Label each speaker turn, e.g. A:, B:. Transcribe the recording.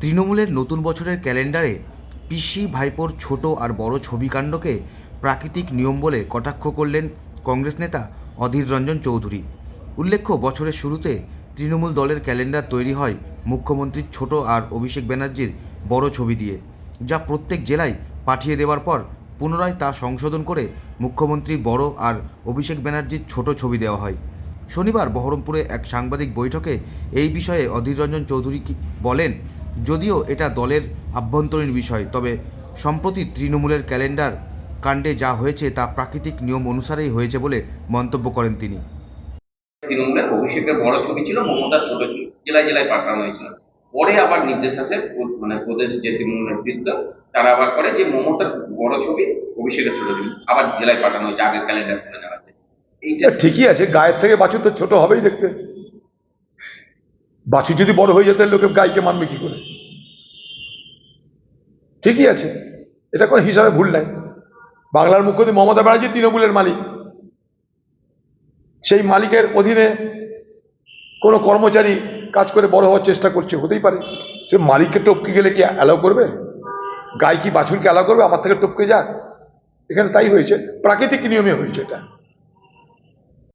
A: তৃণমূলের নতুন বছরের ক্যালেন্ডারে পিসি, ভাইপোর ছোট আর বড় ছবিকাণ্ডকে প্রাকৃতিক নিয়ম বলে কটাক্ষ করলেন কংগ্রেস নেতা অধীর রঞ্জন চৌধুরী। উল্লেখ্য, বছরের শুরুতে তৃণমূল দলের ক্যালেন্ডার তৈরি হয় মুখ্যমন্ত্রীর ছোট আর অভিষেক ব্যানার্জির বড় ছবি দিয়ে, যা প্রত্যেক জেলায় পাঠিয়ে দেওয়ার পর পুনরায় তা সংশোধন করে মুখ্যমন্ত্রীর বড় আর অভিষেক ব্যানার্জির ছোট ছবি দেওয়া হয়। শনিবার বহরমপুরে এক সাংবাদিক বৈঠকে এই বিষয়ে অধীর রঞ্জন চৌধুরী বলেন যদিও এটা দলের আভ্যন্তরীণ বিষয় তবে সম্প্রতি তৃণমূলের ক্যালেন্ডার কাণ্ডে যা হয়েছে তা প্রাকৃতিক নিয়ম অনুসারেই হয়েছে বলে মন্তব্য করেন তিনি।
B: তৃণমূলের অভিষেকের বড় ছবি ছিল মমতার ছোট ছবি জেলায় জেলায় পাঠানো হয়েছিল। পরে আবার নির্দেশ আসে মানে প্রদেশ যে তৃণমূল নেতৃত্ব তারা আবার করে যে মমতার বড় ছবি অভিষেকের ছোট ছবি আবার জেলায় পাঠানো হয়েছে আগের ক্যালেন্ডার করে নেওয়া হচ্ছে এইটা
C: ঠিকই আছে গায়ের থেকে বাছুর তো ছোট হবেই দেখতে। বাছুর যদি বড় হয়ে যেতে লোকে গাইকে মানবে কি করে? ঠিকই আছে। এটা কোনো হিসাবে ভুল নাই। বাংলার মুখ্যমন্ত্রী মমতা ব্যানার্জি তৃণমূলের মালিক। সেই মালিকের অধীনে কোনো কর্মচারী কাজ করে বড় হওয়ার চেষ্টা করছে, হতেই পারে। সে মালিককে টপকে গেলে কি অ্যালাউ করবে? গাই কি বাছুরকে অ্যালাউ করবে? আমার থেকে টপকে যাক। এখানে তাই হয়েছে। প্রাকৃতিক নিয়মে হয়েছে এটা।